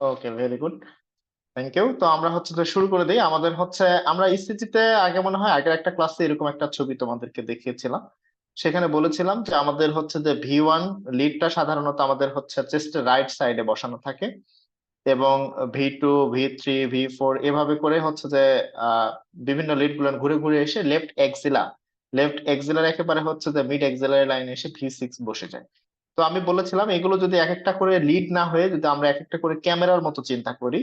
Okay very good thank you তো আমরা হচ্ছে যে শুরু করে দিই। আমাদের হচ্ছে, আমরা ইসিজিতে আগে মনে হয় আগের একটা ক্লাসে এরকম একটা ছবি তোমাদেরকে দেখিয়েছিলাম। সেখানে বলেছিলাম যে আমাদের হচ্ছে যে ভি ওয়ান লিডটা সাধারণত আমাদের হচ্ছে চেস্টের রাইট সাইডে বসানো থাকে এবং V two V three V four এভাবে করে হচ্ছে যে বিভিন্ন লিডগুলো ঘুরে ঘুরে এসে লেফট এক্সিলা লেফট এক্সিলার একেবারে হচ্ছে যে মিড এক্সিলার লাইনে এসে ভি সিক্স বসে যায়। তো আমি বলেছিলাম, এগুলো যদি এক একটা করে লিড না হয়ে যদি আমরা এক একটা করে ক্যামেরার মতো চিন্তা করি,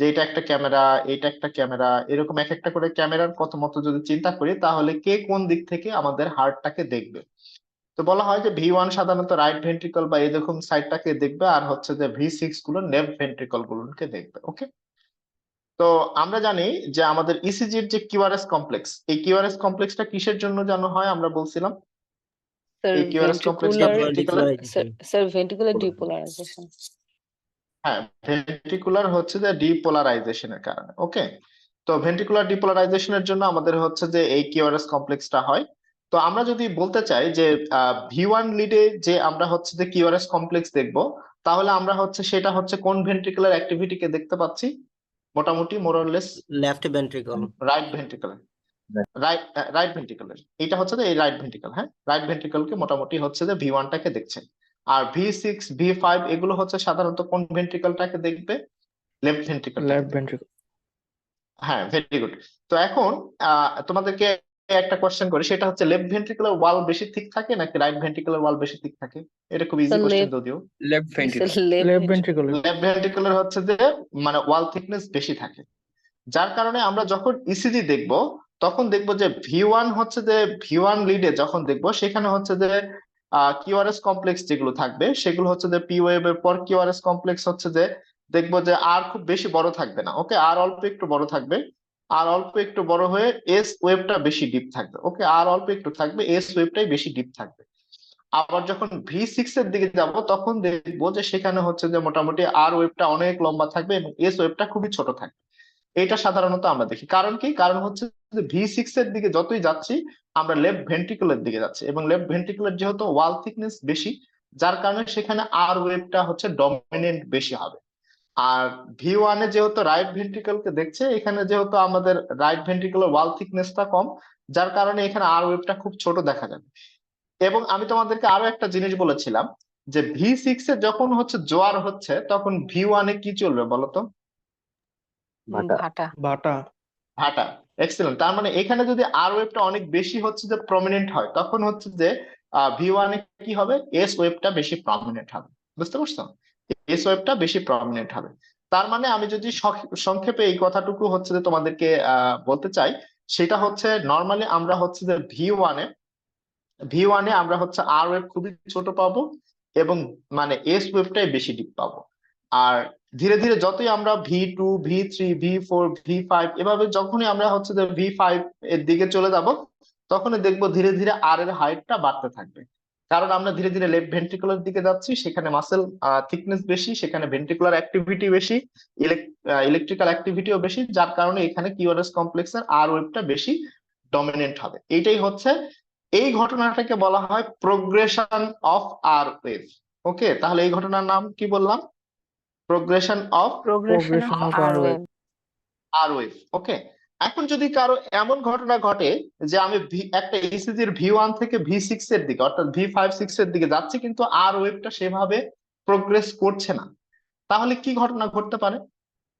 যে এটা একটা ক্যামেরা, এটা একটা ক্যামেরা, এরকম এক একটা করে ক্যামেরার কত মতো যদি চিন্তা করি, তাহলে কে কোন দিক থেকে আমাদের হার্টটাকে দেখবে? তো বলা হয় যে ভি ওয়ান সাধারণত রাইট ভেন্ট্রিকল বা এরকম সাইডটাকে দেখবে, আর হচ্ছে যে ভি সিক্সগুলো লেফট ভেন্ট্রিকল গুলোকে দেখবে ওকে তো আমরা জানি যে আমাদের ইসিজির যে কিউআরএস কমপ্লেক্স এই কিউআরএস কমপ্লেক্সটা কিসের জন্য জানো হয় আমরা বলছিলাম? স্যার হ্যাঁ ভেন্ট্রিকুলার হচ্ছে যে ডিপোলারাইজেশনের কারণে ওকে তো ভেন্ট্রিকুলার ডিপোলারাইজেশনের জন্য আমাদের হচ্ছে যে এই কিউআরএস কমপ্লেক্সটা হয়। তো আমরা যদি বলতে চাই যে ভি ওয়ান লিডে যে আমরা হচ্ছে যে কিউআরএস কমপ্লেক্স দেখব তাহলে আমরা হচ্ছে সেটা হচ্ছে কোন ভেন্ট্রিকুলার অ্যাক্টিভিটিকে দেখতে পাচ্ছি? মোটামুটি more or less left ventricle right ventricular right right ventricular এটা হচ্ছে যে এই রাইট ভেন্ট্রিকল হ্যাঁ? রাইট ভেন্ট্রিকলকে মোটামুটি হচ্ছে যে ভি ওয়ানটাকে দেখছে। আর ভি সিক্স ভি ফাইভ এগুলো হচ্ছে সাধারণত কোন ভেন্ট্রিকলটাকে দেখবে? লেফট ভেন্ট্রিকল লেফট ভেন্ট্রিকল হ্যাঁ ভেরি গুড তো এখন আহ, তোমাদেরকে একটা কোশ্চেন করি সেটা হচ্ছে লেফট ভেন্ট্রিকুলার ওয়াল বেশি ঠিক থাকে নাকি রাইট ভেন্ট্রিকুলার ওয়াল বেশি ঠিক থাকে? এটা খুব ইজি কোশ্চেন যদিও। Left Sir, ventricle left left ventricle. Left ventricular হচ্ছে যে মানে ওয়াল থিকনেস বেশি থাকে। যার কারণে আমরা যখন ইসিজি দেখব তখন দেখব যে ভি ওয়ান হচ্ছে যে ভি ওয়ান লিডে যখন দেখব, সেখানে হচ্ছে যে কিউআরএস কমপ্লেক্স যেগুলো থাকবে, সেগুলো হচ্ছে যে পি ওয়েভ এর পর কিউআরএস কমপ্লেক্স হচ্ছে যে, দেখব যে আর খুব বেশি বড় থাকবে না ওকে আর অল্প একটু বড় থাকবে, আর অল্প একটু বড় হয়ে এস ওয়েভটা বেশি ডিপ থাকবে ওকে আর অল্প একটু থাকবে এস ওয়েভটাই বেশি ডিপ থাকবে। আবার যখন ভি সিক্স এর দিকে যাব, তখন দেখব যে সেখানে হচ্ছে যে মোটামুটি আর ওয়েভটা অনেক লম্বা থাকবে এবং এস ওয়েভটা খুবই ছোট থাকবে। এটা সাধারণত আমরা দেখি। কারণ কি? কারণ হচ্ছে যে ভি সিক্স এর দিকে যতই যাচ্ছি আমরা লেফট ভেন্ট্রিকুলার দিকে যাচ্ছি। এবং লেফট ভেন্ট্রিকুলার যেহেতু ওয়াল থিকনেস বেশি যার কারণে সেখানে আর ওয়েভটা হচ্ছে ডমিনেন্ট বেশি হবে। আর ভি ওয়ানে যেহেতু রাইট ভেন্ট্রিকলকে দেখছে এখানে যেহেতু আমাদের রাইট ভেন্ট্রিকুলার ওয়াল থিকনেসটা কম যার কারণে এখানে আর ওয়েভটা খুব ছোট দেখা যাবে। এবং আমি তোমাদেরকে আরও একটা জিনিস বলেছিলাম যে ভি সিক্স এ যখন হচ্ছে জোয়ার হচ্ছে তখন ভি ওয়ানে কি চলবে বলতো ভাটা। ভাটা। এক্সেলেন্ট তার মানে এখানে যদি আর ওয়েভটা অনেক বেশি হচ্ছে যে প্রমিনেন্ট হয়, তখন হচ্ছে যে ভি ওয়ানে কি হবে? এস ওয়েবটা বেশি প্রমিনেন্ট হবে। বুঝতে পারছ? এস ওয়েবটা বেশি প্রমিনেন্ট হবে। তার মানে আমি যদি সংক্ষেপে এই কথাটুকু হচ্ছে যে তোমাদেরকে বলতে চাই, সেটা হচ্ছে নর্মালি আমরা হচ্ছে যে ভি ওয়ানে ভি ওয়ানে আমরা হচ্ছে আর ওয়েব খুবই ছোট পাবো এবং মানে এস ওয়েভটাই বেশি ডিপ পাবো। আর ধীরে ধীরে যতই আমরা V two V three V four V five এভাবে যখনই আমরা হচ্ছে যে ভি ফাইভ এর দিকে চলে যাব, তখনই দেখব ধীরে ধীরে আর এর হাইটটা বাড়তে থাকবে। কারণ আমরা ধীরে ধীরে লেফট ভেন্ট্রিকুলার দিকে যাচ্ছি, সেখানে মাসেল থিকনেস বেশি, সেখানে ভেন্ট্রিকুলার অ্যাক্টিভিটি বেশি ইলেকট্রিক্যাল অ্যাক্টিভিটিও বেশি, যার কারণে এখানে কিউআরএস কমপ্লেক্সের আর ওয়েভটা বেশি ডমিনেন্ট হবে। এইটাই হচ্ছে, এই ঘটনাটাকে বলা হয় progression of R wave okay তাহলে এই ঘটনার নাম কি বললাম? Progression of progression Progression of of R R wave. R wave okay এখন যদি কারও এমন ঘটনা ঘটে যে আমি একটা ইসিজির ভি ওয়ান থেকে ভি সিক্স এর দিকে অর্থাৎ ভি ফাইভ সিক্স এর দিকে যাচ্ছি কিন্তু আর ওয়েভটা সেভাবে প্রোগ্রেস করছে না তাহলে কি ঘটনা ঘটতে পারে?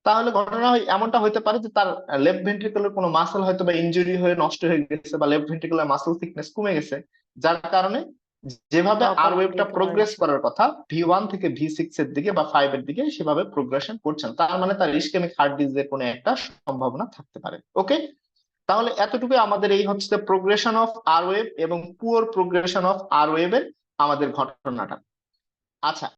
তাহলে ঘটনা হয় এমনটা হতে পারে যে তার লেফট ভেন্ট্রিকুলার কোনো মাসেল হয়তো বা ইনজুরি হয়ে নষ্ট হয়ে গেছে বা লেফট ভেন্ট্রিকুলার মাসেল থিকনেস কমে গেছে যার কারণে যেভাবে আর ওয়েবটা প্রোগ্রেস করার কথা ভি ওয়ান থেকে ভি সিক্স এর দিকে বা ফাইভ এর দিকে সেভাবে প্রোগ্রেশন করছেন না। তার মানে তার ইস্কেমিক হার্ট ডিজিজের কোনো একটা সম্ভাবনা থাকতে পারে। ওকে তাহলে এতটুকু আমাদের এই হচ্ছে প্রোগ্রেশন অফ আর ওয়েব এবং পুয়ার প্রোগ্রেশন অফ আর ওয়েবের আমাদের ঘটনাটা। আচ্ছা